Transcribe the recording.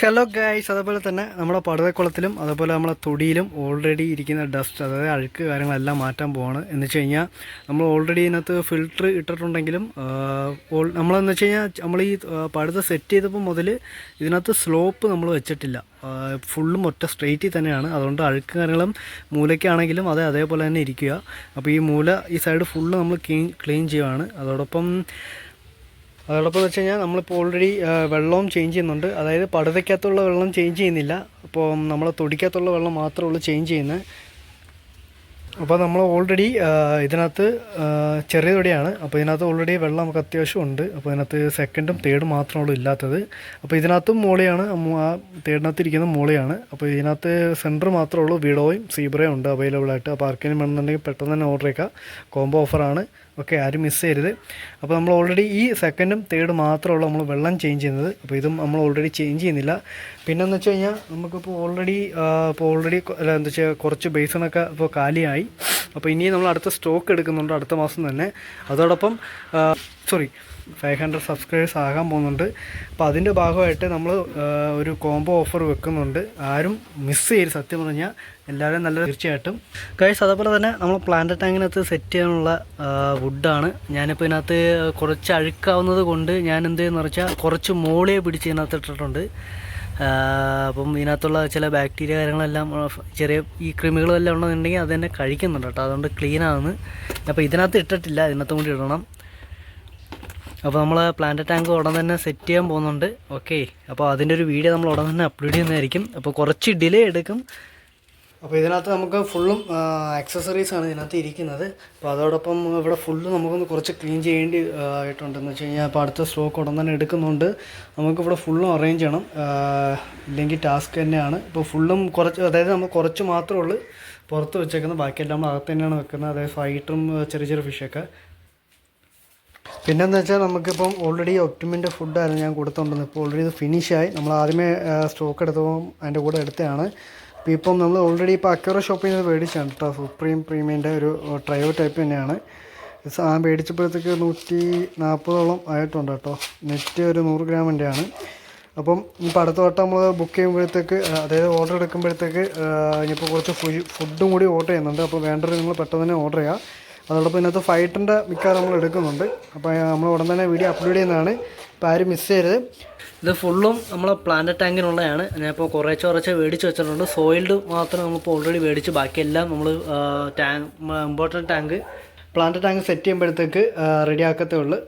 Hello guys അതേപോലെ തന്നെ നമ്മുടെ പടവക്കുളത്തിലും അതേപോലെ നമ്മുടെ തൊടിയിലും ഓൾറെഡി ഇരിക്കുന്ന ഡസ്റ്റ് അതായത് അഴുക്ക് കാര്യങ്ങളെല്ലാം മാറ്റാൻ പോവാണ്. എന്ന് വെച്ച് കഴിഞ്ഞാൽ നമ്മൾ ഓൾറെഡി ഇതിനകത്ത് ഫിൽറ്റർ ഇട്ടിട്ടുണ്ടെങ്കിലും നമ്മളെന്ന് വെച്ച് കഴിഞ്ഞാൽ നമ്മൾ ഈ പടുത സെറ്റ് ചെയ്തപ്പോൾ മുതൽ ഇതിനകത്ത് സ്ലോപ്പ് നമ്മൾ വെച്ചിട്ടില്ല. ഫുള്ളും ഒറ്റ സ്ട്രെയിറ്റിൽ തന്നെയാണ്. അതുകൊണ്ട് അഴുക്ക് കാര്യങ്ങളും മൂലയ്ക്കാണെങ്കിലും അത് അതേപോലെ തന്നെ ഇരിക്കുക. അപ്പോൾ ഈ മൂല ഈ സൈഡ് ഫുള്ള് നമ്മൾ ക്ലീൻ ക്ലീൻ ചെയ്യുകയാണ് അതോടൊപ്പം അതോടൊപ്പം വെച്ച് കഴിഞ്ഞാൽ നമ്മളിപ്പോൾ ഓൾറെഡി വെള്ളവും ചേഞ്ച് ചെയ്യുന്നുണ്ട്. അതായത് പടുതയ്ക്കകത്തുള്ള വെള്ളം ചേഞ്ച് ചെയ്യുന്നില്ല. അപ്പോൾ നമ്മൾ തൊടിക്കകത്തുള്ള വെള്ളം മാത്രമേ ഉള്ളൂ ചേഞ്ച് ചെയ്യുന്നത് അപ്പോൾ നമ്മൾ ഓൾറെഡി ഇതിനകത്ത് ചെറിയ തൊടിയാണ്. അപ്പോൾ ഇതിനകത്ത് ഓൾറെഡി വെള്ളം നമുക്ക് അത്യാവശ്യം ഉണ്ട്. അപ്പോൾ ഇതിനകത്ത് സെക്കൻഡും തേർഡും മാത്രമേ ഉള്ളൂ ഇല്ലാത്തത്. അപ്പോൾ ഇതിനകത്തും മോളിയാണ് ആ തേർഡിനകത്ത് ഇരിക്കുന്ന മോളിയാണ്. അപ്പോൾ ഇതിനകത്ത് സെന്റർ മാത്രമേ ഉള്ളൂ. വീഡോയും സീബ്രയും ഉണ്ട് അവൈലബിൾ ആയിട്ട്. അപ്പോൾ ആർക്കെങ്കിലും വേണമെന്നുണ്ടെങ്കിൽ പെട്ടെന്ന് തന്നെ ഓർഡർ ചെയ്യുക കോംബോ ഓഫറാണ് ഓക്കെ ആരും മിസ് ചെയ്യരുത്. അപ്പോൾ നമ്മൾ ഓൾറെഡി ഈ സെക്കൻഡും തേർഡും മാത്രമേ ഉള്ളൂ നമ്മൾ വെള്ളം ചേഞ്ച് ചെയ്യുന്നത്. അപ്പോൾ ഇതും നമ്മൾ ഓൾറെഡി ചേഞ്ച് ചെയ്യുന്നില്ല. പിന്നെന്ന് വെച്ച് കഴിഞ്ഞാൽ നമുക്കിപ്പോൾ ഓൾറെഡി ഇപ്പോൾ ഓൾറെഡി എന്താ വെച്ചാൽ കുറച്ച് ബേസിനൊക്കെ ഇപ്പോൾ കാലിയായി. അപ്പോൾ ഇനി നമ്മൾ അടുത്ത സ്റ്റോക്ക് എടുക്കുന്നുണ്ട് അടുത്ത മാസം തന്നെ. അതോടൊപ്പം സോറി ഫൈവ് ഹൺഡ്രഡ് സബ്സ്ക്രൈബേഴ്സ് ആകാൻ പോകുന്നുണ്ട്. അപ്പോൾ അതിന്റെ ഭാഗമായിട്ട് നമ്മൾ ഒരു കോംബോ ഓഫർ വെക്കുന്നുണ്ട്. ആരും മിസ് ചെയ്യരുത്. സത്യം പറഞ്ഞാൽ എല്ലാവരും നല്ല തീർച്ചയായിട്ടും. കഴിച്ച് അതേപോലെ തന്നെ നമ്മൾ പ്ലാന്റ് ടാങ്കിനകത്ത് സെറ്റ് ചെയ്യാനുള്ള വുഡാണ് ഞാനിപ്പോൾ ഇതിനകത്ത് കുറച്ച് അഴുക്കാവുന്നത് കൊണ്ട് ഞാൻ എന്ത് ചെയ്യുന്ന വെച്ചാൽ കുറച്ച് മോളിയെ പിടിച്ച് ഇതിനകത്ത് ഇട്ടിട്ടുണ്ട്. അപ്പം ഇതിനകത്തുള്ള ചില ബാക്ടീരിയ കാര്യങ്ങളെല്ലാം ചെറിയ ഈ കൃമികളെല്ലാം ഉണ്ടെന്നുണ്ടെങ്കിൽ അത് തന്നെ കഴിക്കുന്നുണ്ട് കേട്ടോ. അതുകൊണ്ട് ക്ലീൻ ആവുന്നു. അപ്പോൾ ഇതിനകത്ത് ഇട്ടിട്ടില്ല. ഇതിനകത്തും കൂടി ഇടണം. അപ്പോൾ നമ്മൾ പ്ലാന്റ് ടാങ്ക് ഉടൻ തന്നെ സെറ്റ് ചെയ്യാൻ പോകുന്നുണ്ട്. ഓക്കെ അപ്പോൾ അതിന്റെ ഒരു വീഡിയോ നമ്മൾ ഉടൻ തന്നെ അപ്ലോഡ് ചെയ്യുന്നതായിരിക്കും. അപ്പോൾ കുറച്ച് ഡിലേ എടുക്കും. അപ്പോൾ ഇതിനകത്ത് നമുക്ക് ഫുള്ളും ആക്സസറീസ് ആണ് ഇതിനകത്ത് ഇരിക്കുന്നത്. അപ്പോൾ അതോടൊപ്പം ഇവിടെ ഫുള്ള് നമുക്കൊന്ന് കുറച്ച് ക്ലീൻ ചെയ്യേണ്ടി ആയിട്ടുണ്ടെന്ന് വെച്ച് കഴിഞ്ഞാൽ അപ്പോൾ അടുത്ത സ്റ്റോക്ക് ഉടൻ തന്നെ എടുക്കുന്നുണ്ട്. നമുക്കിവിടെ ഫുള്ളും അറേഞ്ച് ചെയ്യണം. ഇല്ലെങ്കിൽ ടാസ്ക് തന്നെയാണ്. ഇപ്പോൾ ഫുള്ളും കുറച്ച് അതായത് നമ്മൾ കുറച്ച് മാത്രമേ ഉള്ളൂ പുറത്ത് വെച്ചേക്കുന്നത്. ബാക്കിയെല്ലാം അകത്ത് തന്നെയാണ് വെക്കുന്നത്. അതായത് ഫൈറ്ററും ചെറിയ ചെറിയ ഫിഷൊക്കെ പിന്നെന്ന് വെച്ചാൽ നമുക്കിപ്പം ഓൾറെഡി ഒപ്റ്റിമിന്റെ ഫുഡായിരുന്നു ഞാൻ കൊടുത്തോണ്ടിരുന്നത്. ഇപ്പോൾ ഓൾറെഡി ഇത് ഫിനിഷായി നമ്മൾ ആദ്യമേ സ്റ്റോക്ക് എടുത്തപ്പോൾ അതിന്റെ കൂടെ എടുത്തതാണ്. അപ്പോൾ ഇപ്പം നമ്മൾ ഓൾറെഡി ഇപ്പോൾ അക്യൂറ ഷോപ്പിൽ നിന്ന് മേടിച്ചാണ് കേട്ടോ സുപ്രീം പ്രീമിയന്റെ ഒരു ട്രയോ ടൈപ്പ് തന്നെയാണ്. ആ മേടിച്ചപ്പോഴത്തേക്ക് നൂറ്റി നാൽപ്പതോളം ആയിട്ടുണ്ട് കേട്ടോ നെറ്റ് ഒരു നൂറ് ഗ്രാമിന്റെ ആണ്. അപ്പം ഇപ്പോൾ അടുത്ത വട്ടം നമ്മൾ ബുക്ക് ചെയ്യുമ്പോഴത്തേക്ക് അതായത് ഓർഡർ എടുക്കുമ്പോഴത്തേക്ക് ഇനിയിപ്പോൾ കുറച്ച് ഫുഡും കൂടി ഓർഡർ ചെയ്യുന്നുണ്ട്. അപ്പോൾ വേണ്ടത് നിങ്ങൾ പെട്ടെന്ന് തന്നെ ഓർഡർ ചെയ്യുക അതോടൊപ്പം ഇതിനകത്ത് ഫൈറ്ററിന്റെ മിക്കവാറും നമ്മൾ എടുക്കുന്നുണ്ട്. അപ്പോൾ നമ്മൾ ഉടൻ തന്നെ വീഡിയോ അപ്ലോഡ് ചെയ്യുന്നതാണ്. അപ്പോൾ ആരും മിസ് ചെയ്യരുത്. ഇത് ഫുള്ളും നമ്മളെ പ്ലാന്റ് ടാങ്കിനുള്ളതാണ് ഞാനിപ്പോൾ കുറേശ്ശെ കുറച്ച് മേടിച്ച് വെച്ചിട്ടുണ്ട്. സോയിൽഡ് മാത്രം നമ്മളിപ്പോൾ ഓൾറെഡി മേടിച്ച് ബാക്കിയെല്ലാം നമ്മൾ tank important tank plant tank set ചെയ്യുമ്പോഴത്തേക്ക് റെഡി ആക്കത്തേ ഉള്ളൂ.